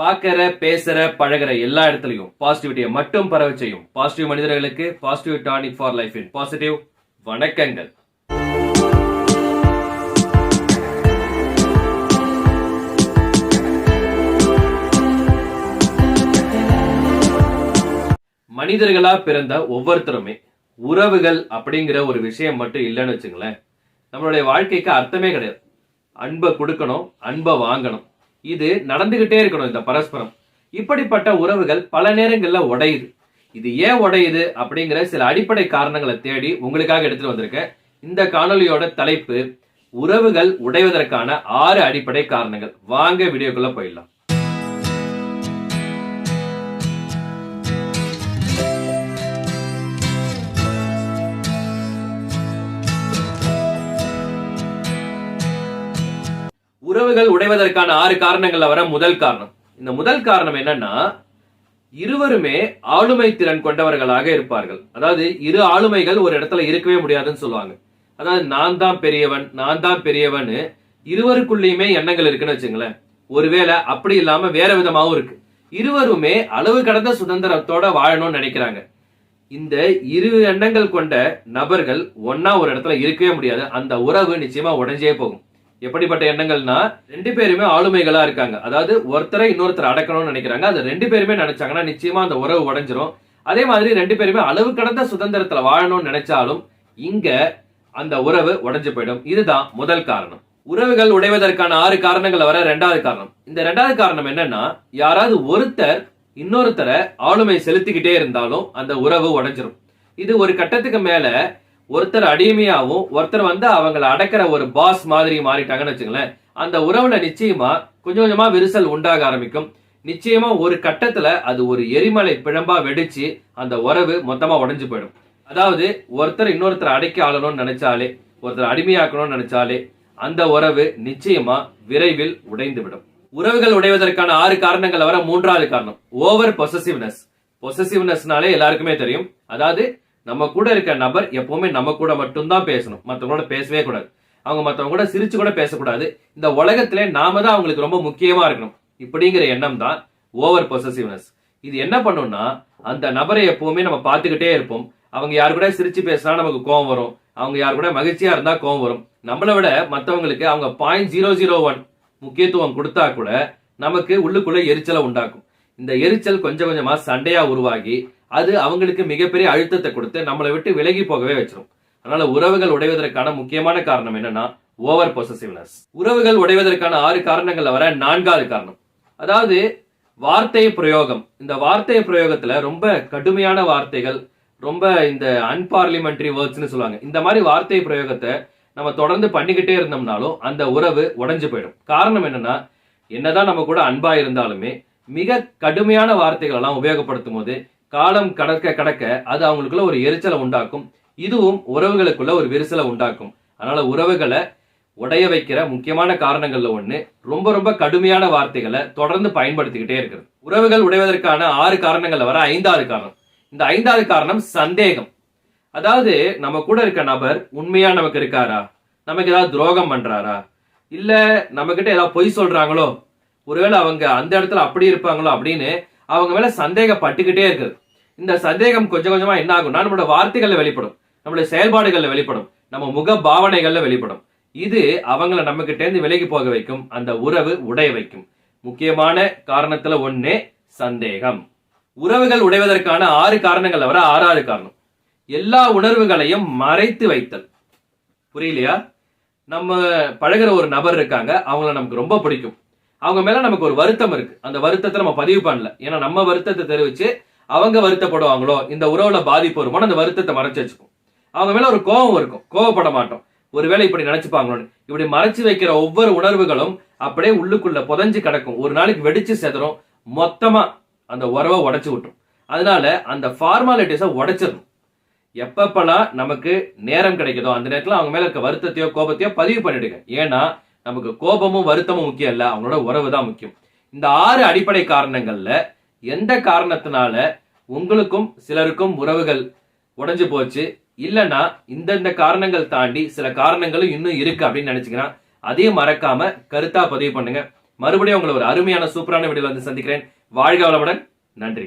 பார்க்கற பேசுற பழகுற எல்லா இடத்துலயும் பாசிட்டிவிட்டியை மட்டும் பரவ செய்யும். பாசிட்டிவ் மனிதர்களுக்கு positive tonic for life in positive வணக்கங்கள். மனிதர்களா பிறந்த ஒவ்வொருத்தருமே உறவுகள் அப்படிங்கிற ஒரு விஷயம் மட்டும் இல்லைன்னு வச்சுங்களேன். நம்மளுடைய வாழ்க்கைக்கு அர்த்தமே கிடையாது. அன்பை கொடுக்கணும் அன்பை வாங்கணும். இது நடந்துகிட்டே இருக்கணும் இந்த பரஸ்பரம். இப்படிப்பட்ட உறவுகள் பல நேரங்களில் உடையுது. இது ஏன் உடையுது அப்படிங்கிற சில அடிப்படை காரணங்களை தேடி உங்களுக்காக எடுத்துட்டு வந்திருக்கேன். இந்த காணொளியோட தலைப்பு உறவுகள் உடைவதற்கான ஆறு அடிப்படை காரணங்கள். வாங்க வீடியோக்குள்ள போயிடலாம். உறவுகள் உடைவதற்கான ஆறு காரணங்கள்ல வர முதல் காரணம். இந்த முதல் காரணம் என்னன்னா இருவருமே ஆளுமை திறன் கொண்டவர்களாக இருப்பார்கள். அதாவது இரு ஆளுமைகள் ஒரு இடத்துல இருக்கவே முடியாதுன்னு சொல்லுவாங்க. அதாவது நான் தான் பெரியவன் நான் தான் பெரியவன் இருவருக்குள்ளேயுமே எண்ணங்கள் இருக்குன்னு வச்சுங்களேன். ஒருவேளை அப்படி இல்லாம வேற விதமாவும் இருக்கு. இருவருமே அளவு கடந்த சுதந்திரத்தோட வாழணும்னு நினைக்கிறாங்க. இந்த இரு எண்ணங்கள் கொண்ட நபர்கள் ஒன்னா ஒரு இடத்துல இருக்கவே முடியாது. அந்த உறவு நிச்சயமா உடஞ்சே போகும். எப்படிப்பட்ட எண்ணங்கள்னா ரெண்டு பேருமே ஆளுமைகளா இருக்காங்க. அதாவது ஒருத்தரை இன்னொருத்தர் அடக்கணும்னு நினைக்கிறாங்க. அது ரெண்டு பேருமே நினைச்சாங்கன்னா நிச்சயமா அந்த உறவு உடஞ்சிரும். அதே மாதிரி ரெண்டு பேருமே அளவு கடந்த சுதந்திரத்துல வாழணும்னு நினைச்சாலும் இங்க அந்த உறவு உடஞ்சு போயிடும். இதுதான் முதல் காரணம். உறவுகள் உடைவதற்கான ஆறு காரணங்கள் வர ரெண்டாவது காரணம். இந்த ரெண்டாவது காரணம் என்னன்னா யாராவது ஒருத்தர் இன்னொருத்தரை ஆளுமை செலுத்திக்கிட்டே இருந்தாலும் அந்த உறவு உடஞ்சிரும். இது ஒரு கட்டத்துக்கு மேல ஒருத்தர் அடிமையாவும் ஒருத்தர் வந்து அவங்கள அடக்கிற ஒரு பாஸ் மாதிரி மாறிட்டாங்கன்னு வச்சுங்களேன் அந்த உறவுல நிச்சயமா கொஞ்சம் கொஞ்சமா விரிசல் உண்டாக ஆரம்பிக்கும். நிச்சயமா ஒரு கட்டத்துல அது ஒரு எரிமலை பிழம்பா வெடிச்சு அந்த உறவு மொத்தமா உடைஞ்சு போயிடும். அதாவது ஒருத்தர் இன்னொருத்தர் அடக்கி ஆளணும்னு நினைச்சாலே ஒருத்தர் அடிமையாக்கணும்னு நினைச்சாலே அந்த உறவு நிச்சயமா விரைவில் உடைந்து விடும் உறவுகள் உடைவதற்கான ஆறு காரணங்கள் வர மூன்றாவது காரணம் ஓவர் பொசசிவ்னஸ் பொசசிவ்னஸ்னாலே எல்லாருக்குமே தெரியும். அதாவது நம்ம கூட இருக்க நபர் எப்பவுமே நம்ம கூட மட்டும்தான் பேசணும். மற்றவங்களோட பேசவே கூடாது. அவங்க மற்றவங்க கூட சிரிச்சு கூட பேசக்கூடாது. இந்த உலகத்திலே நாம தான் அவங்களுக்கு ரொம்ப முக்கியமா இருக்கணும். இப்படிங்கிற எண்ணம் தான் ஓவர் பொசசிவ்னஸ் இது என்ன பண்ணும்னா அந்த நபரை எப்பவுமே நம்ம பார்த்துக்கிட்டே இருப்போம். அவங்க யாரு கூட சிரிச்சு பேசினா நமக்கு கோவம் வரும். அவங்க யாரு கூட மகிழ்ச்சியா இருந்தா கோவம் வரும். நம்மளை விட மற்றவங்களுக்கு அவங்க பாயிண்ட் ஜீரோ ஜீரோ ஒன் முக்கியத்துவம் கொடுத்தா கூட நமக்கு உள்ளுக்குள்ள எரிச்சலை உண்டாக்கும். இந்த எரிச்சல் கொஞ்சம் கொஞ்சமா சண்டையா உருவாகி அது அவங்களுக்கு மிகப்பெரிய அழுத்தத்தை கொடுத்து நம்மளை விட்டு விலகி போகவே வச்சிடும் அதனால உறவுகள் உடைவதற்கான முக்கியமான காரணம் என்னன்னா ஓவர் பொசசிவ்னஸ் உறவுகள் உடைவதற்கான ஆறு காரணங்கள்ல வர நான்காவது காரணம். அதாவது வார்த்தை பிரயோகம். இந்த வார்த்தை பிரயோகத்துல ரொம்ப கடுமையான வார்த்தைகள் ரொம்ப இந்த அன்பார்லிமெண்ட்ரி வேர்ட்ஸ்னு சொல்லுவாங்க. இந்த மாதிரி வார்த்தை பிரயோகத்தை நம்ம தொடர்ந்து பண்ணிக்கிட்டே இருந்தோம்னாலும் அந்த உறவு உடைஞ்சு போயிடும். காரணம் என்னன்னா என்னதான் நம்ம கூட அன்பா இருந்தாலுமே மிக கடுமையான வார்த்தைகள் எல்லாம் உபயோகப்படுத்தும் போது காலம் கடக்க கடக்க அது அவங்களுக்குள்ள ஒரு எரிச்சலை உண்டாக்கும். இதுவும் உறவுகளுக்குள்ள ஒரு விரிசலை உண்டாக்கும். அதனால உறவுகளை உடைய வைக்கிற முக்கியமான காரணங்கள்ல ஒண்ணு ரொம்ப ரொம்ப கடுமையான வார்த்தைகளை தொடர்ந்து பயன்படுத்திக்கிட்டே இருக்கிறது. உறவுகள் உடைவதற்கான ஆறு காரணங்கள்ல வர ஐந்தாவது காரணம். இந்த ஐந்தாவது காரணம் சந்தேகம். அதாவது நம்ம கூட இருக்க நபர் உண்மையா நமக்கு இருக்காரா? நமக்கு ஏதாவது துரோகம் பண்றாரா? இல்ல நம்ம கிட்ட ஏதாவது பொய் சொல்றாங்களோ? ஒருவேளை அவங்க அந்த இடத்துல அப்படி இருப்பாங்களோ அப்படின்னு அவங்க மேல சந்தேகப்பட்டுக்கிட்டே இருக்குது. இந்த சந்தேகம் கொஞ்சம் கொஞ்சமா என்ன ஆகும்னா நம்மளோட வார்த்தைகள்ல வெளிப்படும். நம்மளுடைய செயல்பாடுகள்ல வெளிப்படும். நம்ம முக பாவனைகள்ல வெளிப்படும். இது அவங்கள நம்ம கிட்ட இருந்து விலகி போக வைக்கும். அந்த உறவு உடைய வைக்கும். முக்கியமான காரணத்துல ஒண்ணு சந்தேகம். உறவுகள் உடைவதற்கான ஆறு காரணங்கள் வர ஆறாறு காரணம். எல்லா உணர்வுகளையும் மறைத்து வைத்தல். புரியலையா? நம்ம பழகுற ஒரு நபர் இருக்காங்க. அவங்கள நமக்கு ரொம்ப பிடிக்கும். அவங்க மேல நமக்கு ஒரு வருத்தம் இருக்கு. அந்த வருத்தத்தை நம்ம பதிவு பண்ணல. ஏன்னா நம்ம வருத்தத்தை தெரிவிச்சு அவங்க வருத்தப்படுவாங்களோ இந்த உறவுல பாதிப்பு வருமோ அந்த வருத்தத்தை மறைச்சு வச்சுக்கும் அவங்க மேல ஒரு கோபம் இருக்கும். கோவப்பட மாட்டோம். ஒருவேளை இப்படி நினைச்சுப்பாங்களோன்னு. இப்படி மறைச்சு வைக்கிற ஒவ்வொரு உணர்வுகளும் அப்படியே உள்ளுக்குள்ள புதஞ்சு கிடக்கும். ஒரு நாளைக்கு வெடிச்சு செதறும். மொத்தமா அந்த உறவை உடைச்சு விட்டுரும். அதனால அந்த ஃபார்மாலிட்டிஸை உடைச்சிடணும். எப்பப்பெல்லாம் நமக்கு நேரம் கிடைக்குதோ அந்த நேரத்தில் அவங்க மேல இருக்க வருத்தத்தையோ கோபத்தையோ பதிவு பண்ணிடுங்க. ஏன்னா நமக்கு கோபமும் வருத்தமும் முக்கியம் இல்லை. அவங்களோட உறவு தான் முக்கியம். இந்த ஆறு அடிப்படை காரணங்கள்ல எந்த காரணத்தினால உங்களுக்கும் சிலருக்கும் உறவுகள் உடைஞ்சு போச்சு? இல்லைன்னா இந்தந்த காரணங்கள் தாண்டி சில காரணங்களும் இன்னும் இருக்கு அப்படின்னு நினைச்சுக்கிறேன். அதையும் மறக்காம கருத்தா பதிவு பண்ணுங்க. மறுபடியும் உங்களை ஒரு அருமையான சூப்பரான வீடியோ வந்து சந்திக்கிறேன். வாழ்க வளமுடன். நன்றி.